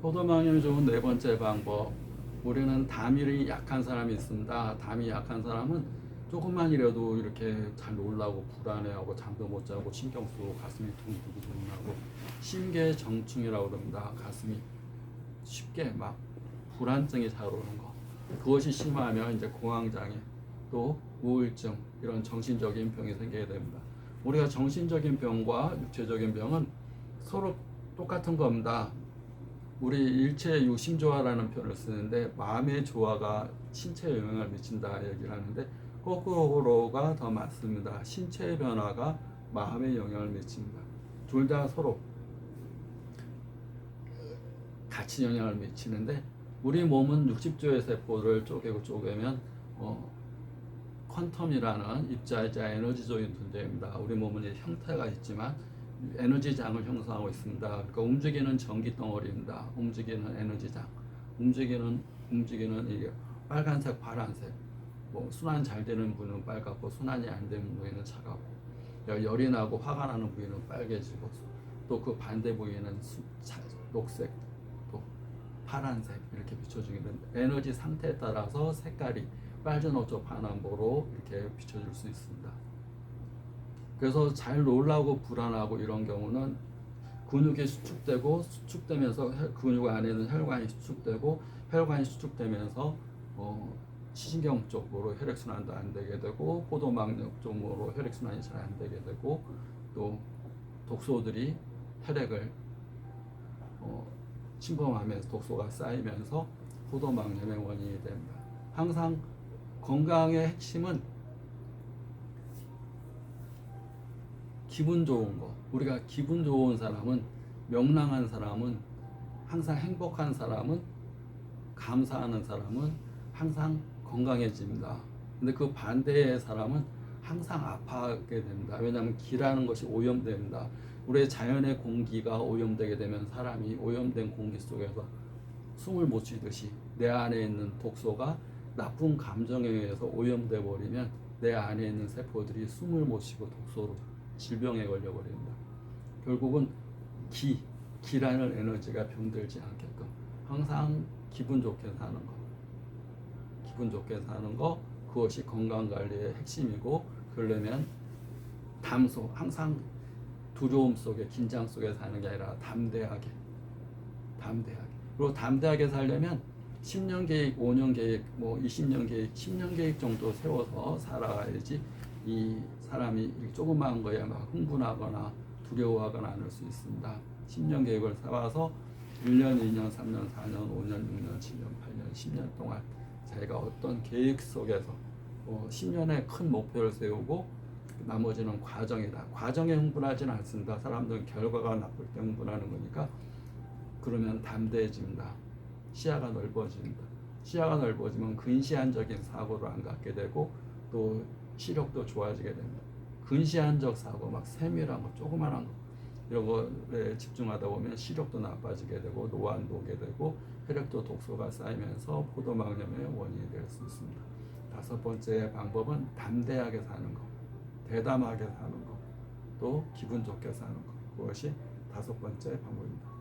포도망염이 좋은 네 번째 방법. 우리는 담이 약한 사람이 있습니다. 담이 약한 사람은 조금만이라도 이렇게 잘 놀라고 불안해하고 잠도 못 자고 신경 쓰고 가슴이 둥둥둥하고 심계정충이라고 그럽니다. 가슴이 쉽게 막 불안증이 잘 오는 거. 그것이 심하면 이제 공황장애 또 우울증 이런 정신적인 병이 생기게 됩니다. 우리가 정신적인 병과 육체적인 병은 서로 똑같은 겁니다. 우리 일체 유심조화라는 표현을 쓰는데 마음의 조화가 신체에 영향을 미친다 얘기를 하는데 거꾸로가 더 맞습니다. 신체의 변화가 마음에 영향을 미칩니다. 둘 다 서로 같이 영향을 미치는데 우리 몸은 60조의 세포를 쪼개고 쪼개면 어, 퀀텀이라는 입자이자 에너지적인 존재입니다. 우리 몸은 형태가 있지만 에너지장을 형성하고 있습니다. 그러니까 움직이는 전기 덩어리입니다. 움직이는 에너지장, 움직이는 움직이는 이 빨간색, 파란색. 뭐 순환 잘 되는 부위는 빨갛고 순환이 안 되는 부위는 차갑고 열이 나고 화가 나는 부위는 빨개지고 또 그 반대 부위는 수, 차, 녹색 또 파란색 이렇게 됩니다. 에너지 상태에 따라서 색깔이 어쩌 파남보로 이렇게 비춰줄 수 있습니다. 그래서 잘 놀라고 불안하고 이런 경우는 근육이 수축되고 수축되면서 혈- 근육 안에 있는 혈관이 수축되고 혈관이 수축되면서 어, 시신경 쪽으로 혈액순환도 안 되게 되고 포도막력 쪽으로 혈액순환이 잘 안 되게 되고 또 독소들이 혈액을 어, 침범하면서 독소가 쌓이면서 포도막염의 원인이 됩니다. 항상 건강의 핵심은 기분 좋은 거. 우리가 기분 좋은 사람은 명랑한 사람은 항상 행복한 사람은 감사하는 사람은 항상 건강해집니다. 근데 그 반대의 사람은 항상 아파하게 됩니다. 왜냐하면 기라는 것이 오염됩니다. 우리의 자연의 공기가 오염되게 되면 사람이 오염된 공기 속에서 숨을 못 쉬듯이 내 안에 있는 독소가 나쁜 감정에 의해서 오염돼 버리면 내 안에 있는 세포들이 숨을 못 쉬고 독소로 질병에 걸려 버립니다. 결국은 기, 기라는 에너지가 병들지 않게끔 항상 기분 좋게 사는 것, 기분 좋게 사는 것 그것이 건강 관리의 핵심이고 그러려면 담소 항상 두려움 속에 긴장 속에 사는 게 아니라 담대하게, 담대하게 그리고 담대하게 살려면 10년 계획, 5년 계획, 뭐 20년 계획, 10년 계획 정도 세워서 살아가야지 이 사람이 조그마한 거에 막 흥분하거나 두려워하거나 않을 수 있습니다. 10년 계획을 세워서 1년, 2년, 3년, 4년, 5년, 6년, 7년, 8년, 10년 동안 자기가 어떤 계획 속에서 어, 10년의 큰 목표를 세우고 나머지는 과정이다. 과정에 흥분하지는 않습니다. 사람들은 결과가 나쁠 때 흥분하는 거니까 그러면 담대해집니다. 시야가 넓어집니다. 시야가 넓어지면 근시안적인 사고를 안 갖게 되고 또 시력도 좋아지게 됩니다. 근시안적 사고, 막 세밀한 거, 조그만한 거 이런 거에 집중하다 보면 시력도 나빠지게 되고 노안도 오게 되고 혈액도 독소가 쌓이면서 포도막염의 원인이 될 수 있습니다. 다섯 번째 방법은 담대하게 사는 거, 대담하게 사는 거, 또 기분 좋게 사는 거. 그것이 다섯 번째 방법입니다.